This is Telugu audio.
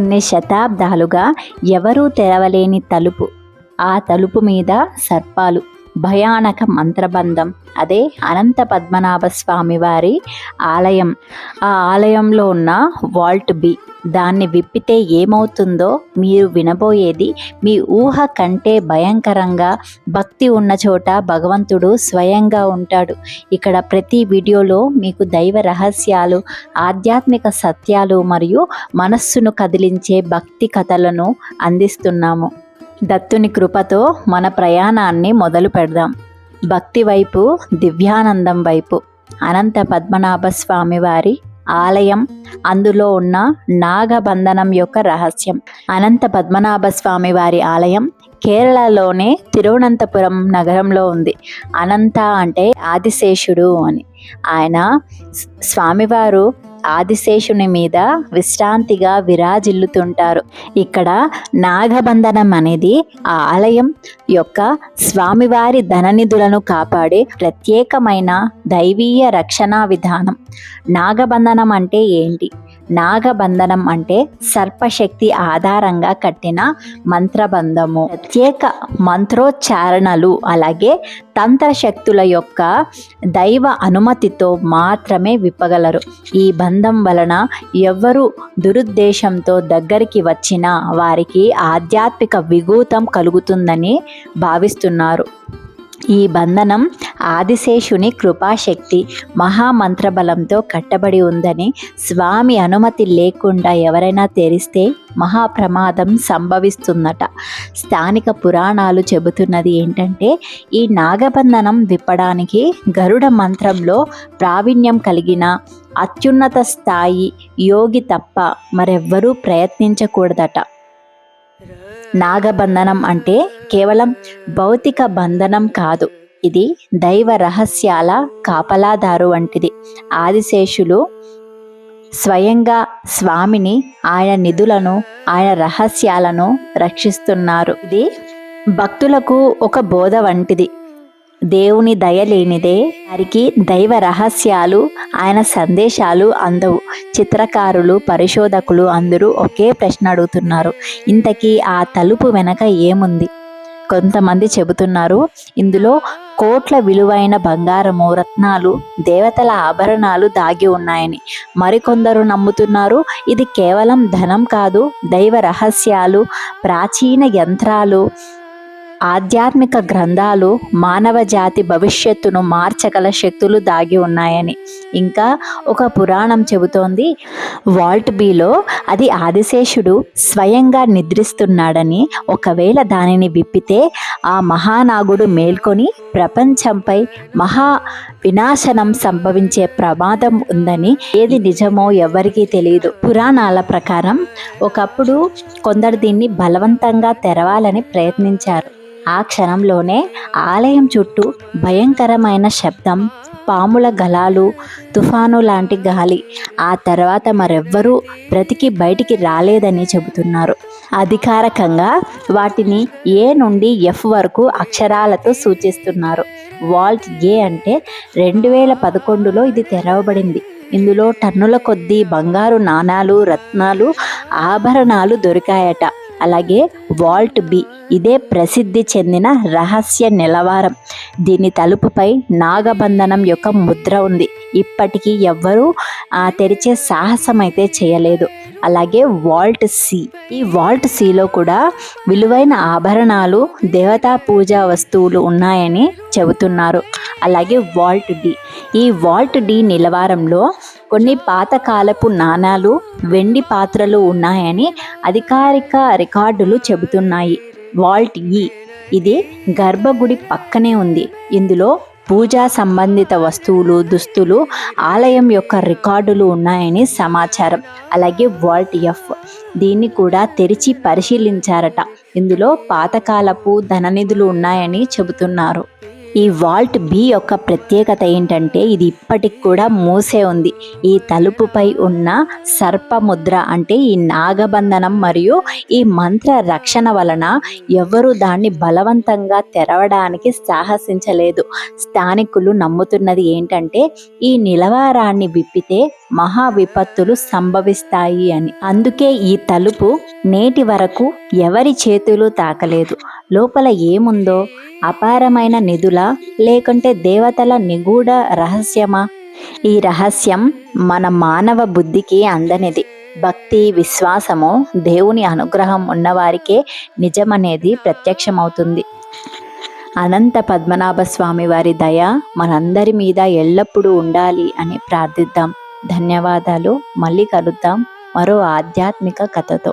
కొన్ని శతాబ్దాలుగా ఎవరూ తెరవలేని తలుపు. ఆ తలుపు మీద సర్పాలు. భయానక మంత్రబంధం. అదే అనంత పద్మనాభ స్వామి వారి ఆలయం. ఆ ఆలయంలో ఉన్న వాల్ట్ బి దాన్ని విప్పితే ఏమవుతుందో మీరు వినబోయేది మీ ఊహ కంటే భయంకరంగా భక్తి ఉన్న చోట భగవంతుడు స్వయంగా ఉంటాడు. ఇక్కడ ప్రతి వీడియోలో మీకు దైవ రహస్యాలు ఆధ్యాత్మిక సత్యాలు మరియు మనస్సును కదిలించే భక్తి కథలను అందిస్తున్నాము. దత్తుని కృపతో మన ప్రయాణాన్ని మొదలు పెడదాం. భక్తి వైపు దివ్యానందం వైపు. అనంత పద్మనాభ స్వామి వారి ఆలయం అందులో ఉన్న నాగబంధనం యొక్క రహస్యం. అనంత పద్మనాభ స్వామి వారి ఆలయం కేరళలోనే తిరువనంతపురం నగరంలో ఉంది. అనంత అంటే ఆదిశేషుడు అని. ఆయన స్వామివారు ఆదిశేషుని మీద విశ్రాంతిగా విరాజిల్లుతుంటారు. ఇక్కడ నాగబంధనం అనేది ఆ ఆలయం యొక్క స్వామివారి ధననిధులను కాపాడే ప్రత్యేకమైన దైవీయ రక్షణా విధానం. నాగబంధనం అంటే ఏంటి? నాగబంధనం అంటే సర్పశక్తి ఆధారంగా కట్టిన మంత్రబంధము. ప్రత్యేక మంత్రోచ్చారణలు అలాగే తంత్రశక్తుల యొక్క దైవ అనుమతితో మాత్రమే విప్పగలరు. ఈ బంధం వలన ఎవ్వరు దురుద్దేశంతో దగ్గరికి వచ్చినా వారికి ఆధ్యాత్మిక విఘూతం కలుగుతుందని భావిస్తున్నారు. ఈ బంధనం ఆదిశేషుని కృపాశక్తి మహామంత్రబలంతో కట్టబడి ఉందని స్వామి అనుమతి లేకుండా ఎవరైనా తెరిస్తే మహాప్రమాదం సంభవిస్తుందట. స్థానిక పురాణాలు చెబుతున్నది ఏంటంటే ఈ నాగబంధనం విప్పడానికి గరుడ మంత్రంలో ప్రావీణ్యం కలిగిన అత్యున్నత స్థాయి యోగి తప్ప మరెవ్వరూ ప్రయత్నించకూడదట. నాగబంధనం అంటే కేవలం భౌతిక బంధనం కాదు. ఇది దైవ రహస్యాల కాపలాదారు వంటిది. ఆదిశేషులు స్వయంగా స్వామిని ఆయన నిధులను ఆయన రహస్యాలను రక్షిస్తున్నారు. ఇది భక్తులకు ఒక బోధ వంటిది. దేవుని దయ లేనిదే వారికి దైవ రహస్యాలు ఆయన సందేశాలు అందవు. చిత్రకారులు పరిశోధకులు అందరూ ఒకే ప్రశ్న అడుగుతున్నారు. ఇంతకీ ఆ తలుపు వెనక ఏముంది? కొంతమంది చెబుతున్నారు ఇందులో కోట్ల విలువైన బంగారము రత్నాలు దేవతల ఆభరణాలు దాగి ఉన్నాయని. మరికొందరు నమ్ముతున్నారు ఇది కేవలం ధనం కాదు దైవ రహస్యాలు ప్రాచీన యంత్రాలు ఆధ్యాత్మిక గ్రంథాలు మానవ జాతి భవిష్యత్తును మార్చగల శక్తులు దాగి ఉన్నాయని. ఇంకా ఒక పురాణం చెబుతోంది వాల్ట్ బీలో అది ఆదిశేషుడు స్వయంగా నిద్రిస్తున్నాడని ఒకవేళ దానిని విప్పితే ఆ మహానాగుడు మేల్కొని ప్రపంచంపై మహా వినాశనం సంభవించే ప్రమాదం ఉందని ఏది నిజమో ఎవరికీ తెలియదు పురాణాల ప్రకారం ఒకప్పుడు కొందరు దీన్ని బలవంతంగా తెరవాలని ప్రయత్నించారు. ఆ క్షణంలోనే ఆలయం చుట్టూ భయంకరమైన శబ్దం పాముల గలాలు తుఫాను లాంటి గాలి ఆ తర్వాత మరెవ్వరూ బ్రతికి బయటికి రాలేదని చెబుతున్నారు. అధికారికంగా వాటిని ఏ నుండి ఎఫ్ వరకు అక్షరాలతో సూచిస్తున్నారు? వాల్ట్ ఏ అంటే రెండు వేల పదకొండులో ఇది తెరవబడింది. ఇందులో టన్నుల కొద్దీ బంగారు నాణాలు రత్నాలు ఆభరణాలు దొరికాయట. అలాగే వాల్ట్ బి. ఇదే ప్రసిద్ధి చెందిన రహస్య నిలవారం. దీని తలుపుపై నాగబంధనం యొక్క ముద్ర ఉంది. ఇప్పటికీ ఎవ్వరూ ఆ తెరిచే సాహసం అయితే చేయలేదు. అలాగే వాల్ట్ సీ. ఈ వాల్ట్ సీలో కూడా విలువైన ఆభరణాలు దేవతా పూజా వస్తువులు ఉన్నాయని చెబుతున్నారు. అలాగే వాల్ట్ డి. ఈ వాల్ట్ డి నిలవారంలో కొన్ని పాతకాలపు నాణాలు వెండి పాత్రలు ఉన్నాయని అధికారిక రికార్డులు చెబుతున్నాయి. వాల్ట్ ఈ. ఇది గర్భగుడి పక్కనే ఉంది. ఇందులో పూజా సంబంధిత వస్తువులు దుస్తులు ఆలయం యొక్క రికార్డులు ఉన్నాయని సమాచారం. అలాగే వాల్ట్ ఎఫ్. దీన్ని కూడా తెరిచి పరిశీలించారట. ఇందులో పాతకాలపు ధననిధులు ఉన్నాయని చెబుతున్నారు. ఈ వాల్ట్ బి యొక్క ప్రత్యేకత ఏంటంటే ఇది ఇప్పటికి కూడా మూసే ఉంది. ఈ తలుపుపై ఉన్న సర్పముద్ర అంటే ఈ నాగబంధనం మరియు ఈ మంత్ర రక్షణ వలన ఎవరు దాన్ని బలవంతంగా తెరవడానికి సాహసించలేదు. స్థానికులు నమ్ముతున్నది ఏంటంటే ఈ నిలవారాన్ని విప్పితే మహా విపత్తులు సంభవిస్తాయి అని. అందుకే ఈ తలుపు నేటి వరకు ఎవరి చేతులు తాకలేదు. లోపల ఏముందో అపారమైన నిధుల లేకుంటే దేవతల నిగూఢ రహస్యమా? ఈ రహస్యం మన మానవ బుద్ధికి అందనిది. భక్తి విశ్వాసము దేవుని అనుగ్రహం ఉన్నవారికే నిజమనేది ప్రత్యక్షమవుతుంది. అనంత పద్మనాభ స్వామి వారి దయ మనందరి మీద ఎల్లప్పుడూ ఉండాలి అని ప్రార్థిద్దాం. ధన్యవాదాలు. మళ్ళీ కలుద్దాం. మరో ఆధ్యాత్మిక కథతో.